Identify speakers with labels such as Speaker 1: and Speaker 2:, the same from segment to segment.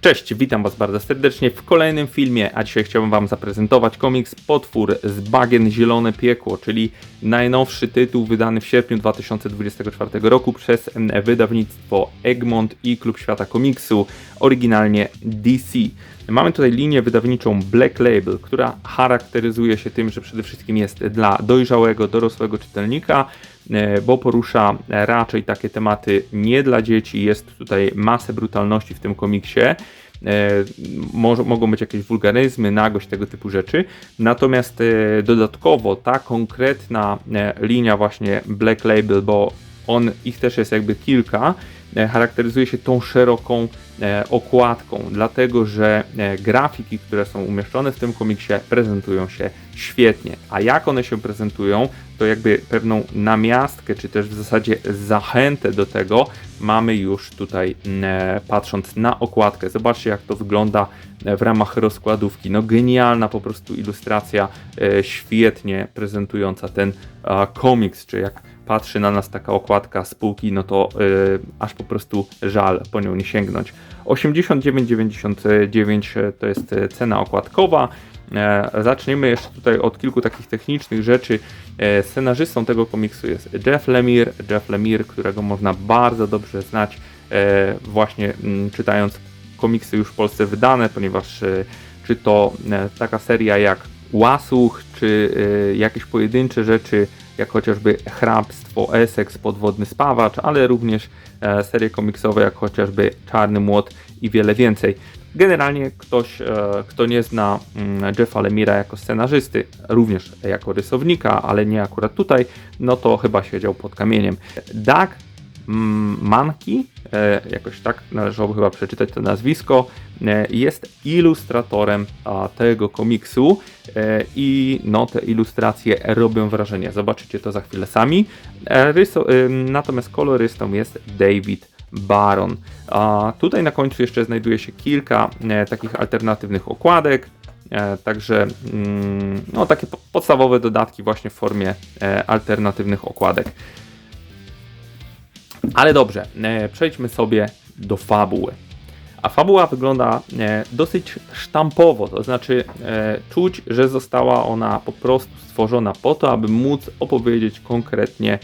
Speaker 1: Cześć, witam Was bardzo serdecznie w kolejnym filmie, a dzisiaj chciałbym Wam zaprezentować komiks Potwór z Bagien Zielone Piekło, czyli najnowszy tytuł wydany w sierpniu 2024 roku przez wydawnictwo Egmont i Klub Świata Komiksu, oryginalnie DC. Mamy tutaj linię wydawniczą Black Label, która charakteryzuje się tym, że przede wszystkim jest dla dojrzałego, dorosłego czytelnika, bo porusza raczej takie tematy nie dla dzieci. Jest tutaj masę brutalności w tym komiksie. E, mogą być jakieś wulgaryzmy, nagość, tego typu rzeczy. Natomiast e, dodatkowo ta konkretna e, linia właśnie Black Label, bo on, ich też jest jakby kilka, e, charakteryzuje się tą szeroką e, okładką, dlatego że e, grafiki, które są umieszczone w tym komiksie, prezentują się świetnie. A jak one się prezentują, to jakby pewną namiastkę, czy też w zasadzie zachętę do tego mamy już tutaj e, patrząc na okładkę. Zobaczcie, jak to wygląda e, w ramach rozkładówki. No genialna po prostu ilustracja, e, świetnie prezentująca ten e, komiks, czy jak patrzy na nas taka okładka spółki, no to aż po prostu żal po nią nie sięgnąć. 89,99 to jest e, cena okładkowa. E, zaczniemy jeszcze tutaj od kilku takich technicznych rzeczy. E, scenarzystą tego komiksu jest Jeff Lemire. Jeff Lemire, którego można bardzo dobrze znać e, właśnie m, czytając komiksy już w Polsce wydane, ponieważ e, czy to e, taka seria jak Łasuch, czy e, jakieś pojedyncze rzeczy, jak chociażby Hrabstwo, Essex, Podwodny Spawacz, ale również e, serie komiksowe, jak chociażby Czarny Młot i wiele więcej. Generalnie ktoś, e, kto nie zna mm, Jeffa Lemira jako scenarzysty, również jako rysownika, ale nie akurat tutaj, no to chyba siedział pod kamieniem. Doug Manki, e, jakoś tak należałoby chyba przeczytać to nazwisko, e, jest ilustratorem tego komiksu e, i no te ilustracje robią wrażenie. Zobaczycie to za chwilę sami. Ryso, e, natomiast kolorystą jest David Baron. A tutaj na końcu jeszcze znajduje się kilka takich alternatywnych okładek. Także mm, no, takie po- podstawowe dodatki właśnie w formie alternatywnych okładek. Ale dobrze, e, przejdźmy sobie do fabuły. A fabuła wygląda e, dosyć sztampowo, to znaczy e, czuć, że została ona po prostu stworzona po to, aby móc opowiedzieć konkretnie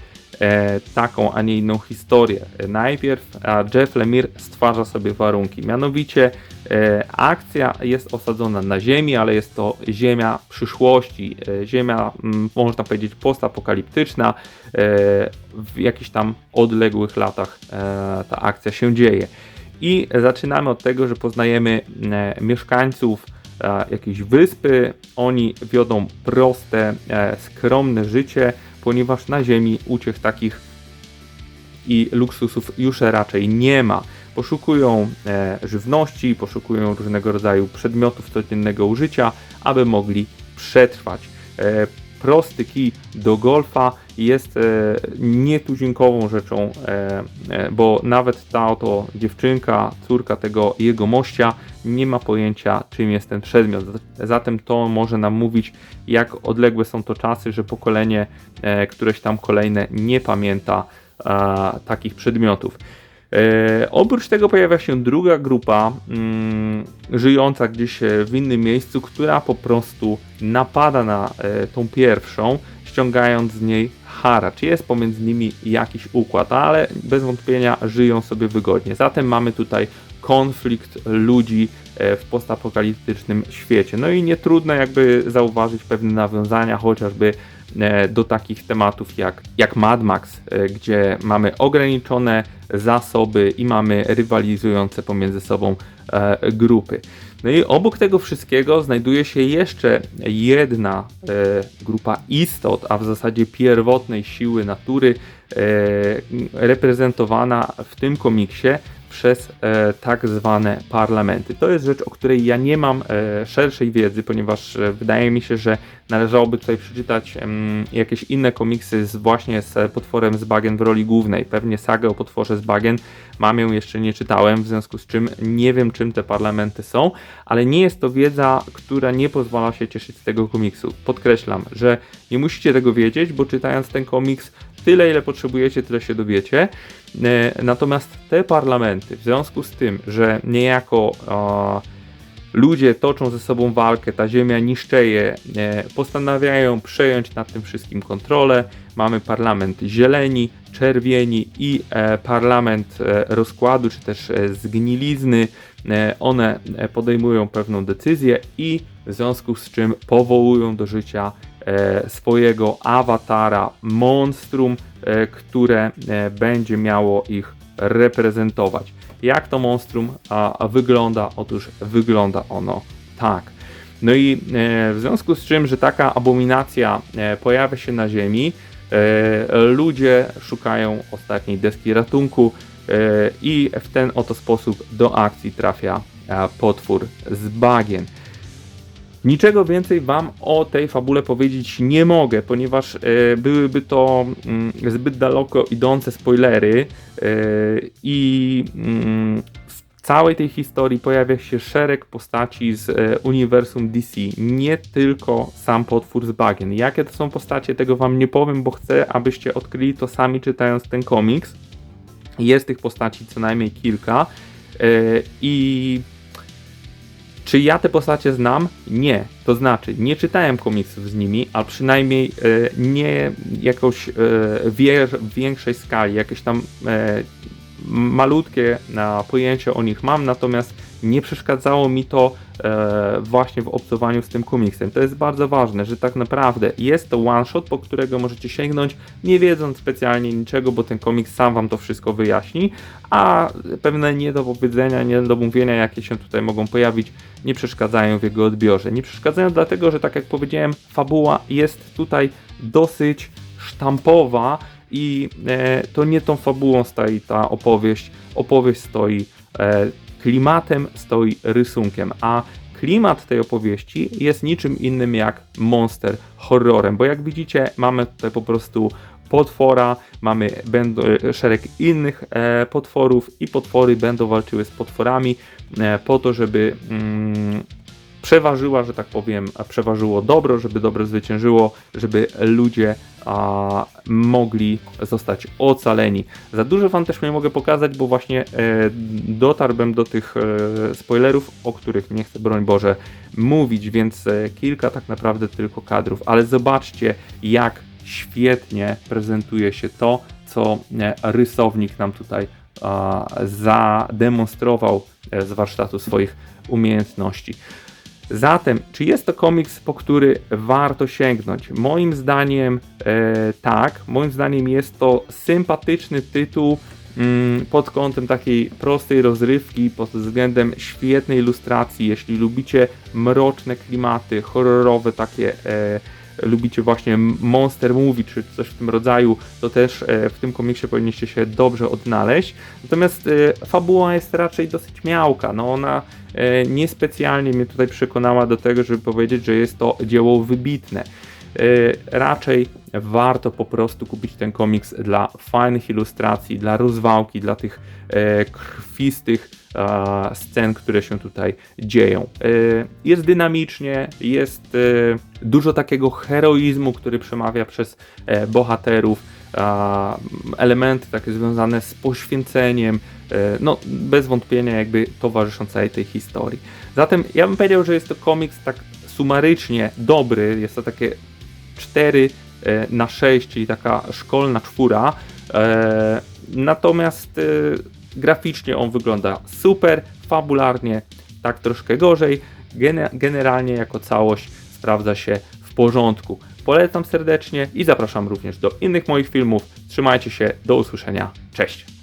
Speaker 1: taką, a nie inną historię. E, Najpierw Jeff Lemire stwarza sobie warunki, mianowicie e, akcja jest osadzona na Ziemi, ale jest to Ziemia przyszłości, e, Ziemia, mm, można powiedzieć, postapokaliptyczna, e, w jakichś tam odległych latach e, ta akcja się dzieje. I zaczynamy od tego, że poznajemy e, mieszkańców e, jakiejś wyspy. Oni wiodą proste, e, skromne życie, ponieważ na Ziemi uciech takich i luksusów już raczej nie ma. Poszukują e, żywności, poszukują różnego rodzaju przedmiotów codziennego użycia, aby mogli przetrwać. E, prosty kij do golfa jest e, nietuzinkową rzeczą, e, e, bo nawet ta oto dziewczynka, córka tego jego mościa, nie ma pojęcia, czym jest ten przedmiot. Zatem to może nam mówić, jak odległe są to czasy, że pokolenie, e, któreś tam kolejne, nie pamięta takich przedmiotów. E, oprócz tego pojawia się druga grupa, mm, żyjąca gdzieś w innym miejscu, która po prostu napada na e, tą pierwszą, ściągając z niej haracz. Jest pomiędzy nimi jakiś układ, ale bez wątpienia żyją sobie wygodnie. Zatem mamy tutaj konflikt ludzi e, w postapokaliptycznym świecie. No i nie trudno jakby zauważyć pewne nawiązania, chociażby e, do takich tematów jak, jak Mad Max, e, gdzie mamy ograniczone zasoby i mamy rywalizujące pomiędzy sobą grupy. No i obok tego wszystkiego znajduje się jeszcze jedna e, grupa istot, a w zasadzie pierwotnej siły natury, e, reprezentowana w tym komiksie przez e, tak zwane parlamenty. To jest rzecz, o której ja nie mam e, szerszej wiedzy, ponieważ e, wydaje mi się, że należałoby tutaj przeczytać jakieś inne komiksy z, właśnie z potworem z Bagen w roli głównej. Pewnie sagę o potworze z Bagen mam ją jeszcze nie czytałem, w związku z czym nie wiem czym te parlamenty są, ale nie jest to wiedza, która nie pozwala się cieszyć z tego komiksu. Podkreślam, że nie musicie tego wiedzieć, bo czytając ten komiks tyle, ile potrzebujecie, tyle się dowiecie. E, Natomiast te parlamenty, w związku z tym, że niejako ludzie toczą ze sobą walkę, ta ziemia niszczeje, e, postanawiają przejąć nad tym wszystkim kontrolę. Mamy parlament zieleni, czerwieni i e, parlament rozkładu, czy też zgnilizny. One podejmują pewną decyzję i w związku z czym powołują do życia swojego awatara, monstrum, e, które e, będzie miało ich reprezentować. Jak to monstrum wygląda? Otóż wygląda ono tak. No i e, w związku z czym, że taka abominacja e, pojawia się na Ziemi, e, ludzie szukają ostatniej deski ratunku e, i w ten oto sposób do akcji trafia e, potwór z bagien. Niczego więcej Wam o tej fabule powiedzieć nie mogę, ponieważ e, byłyby to mm, zbyt daleko idące spoilery e, i mm, w całej tej historii pojawia się szereg postaci z e, uniwersum DC, nie tylko sam potwór z bagien. Jakie to są postacie, tego Wam nie powiem, bo chcę, abyście odkryli to sami czytając ten komiks. Jest tych postaci co najmniej kilka i czy ja te postacie znam? Nie. To znaczy, nie czytałem komiksów z nimi, a przynajmniej e, nie jakoś e, wie, w większej skali, jakieś tam e, malutkie na pojęcie o nich mam, natomiast nie przeszkadzało mi to e, właśnie w obcowaniu z tym komiksem. To jest bardzo ważne, że tak naprawdę jest to one shot, po którego możecie sięgnąć, nie wiedząc specjalnie niczego, bo ten komiks sam wam to wszystko wyjaśni, a pewne niedopowiedzenia, niedomówienia, jakie się tutaj mogą pojawić, nie przeszkadzają w jego odbiorze. Nie przeszkadzają dlatego, że tak jak powiedziałem, fabuła jest tutaj dosyć sztampowa i e, to nie tą fabułą stoi ta opowieść. Opowieść stoi e, klimatem, stoi rysunkiem, a klimat tej opowieści jest niczym innym jak monster horrorem, bo jak widzicie mamy tutaj po prostu potwora, mamy będą, e, szereg innych e, potworów i potwory będą walczyły z potworami e, po to, żeby mm, przeważyła, że tak powiem, przeważyło dobro, żeby dobro zwyciężyło, żeby ludzie a, mogli zostać ocaleni. Za dużo wam też nie mogę pokazać, bo właśnie e, dotarłem do tych e, spoilerów, o których nie chcę, broń Boże, mówić, więc e, kilka tak naprawdę tylko kadrów, ale zobaczcie, jak świetnie prezentuje się to, co e, rysownik nam tutaj zademonstrował e, z warsztatu swoich umiejętności. Zatem, czy jest to komiks, po który warto sięgnąć? Moim zdaniem e, tak. Moim zdaniem jest to sympatyczny tytuł mm, pod kątem takiej prostej rozrywki, pod względem świetnej ilustracji. Jeśli lubicie mroczne klimaty, horrorowe takie. E, lubicie właśnie monster movie czy coś w tym rodzaju, to też e, w tym komiksie powinniście się dobrze odnaleźć. Natomiast e, fabuła jest raczej dosyć miałka. No ona e, niespecjalnie mnie tutaj przekonała do tego, żeby powiedzieć, że jest to dzieło wybitne. Raczej warto po prostu kupić ten komiks dla fajnych ilustracji, dla rozwałki, dla tych krwistych scen, które się tutaj dzieją. Jest dynamicznie, jest dużo takiego heroizmu, który przemawia przez e, bohaterów, elementy takie związane z poświęceniem, e, no bez wątpienia jakby towarzyszą całej tej historii. Zatem ja bym powiedział, że jest to komiks tak sumarycznie dobry, jest to takie 4 e, na 6, czyli taka szkolna czwóra, natomiast graficznie on wygląda super, fabularnie tak troszkę gorzej, generalnie jako całość sprawdza się w porządku. Polecam serdecznie i zapraszam również do innych moich filmów. Trzymajcie się, do usłyszenia. Cześć!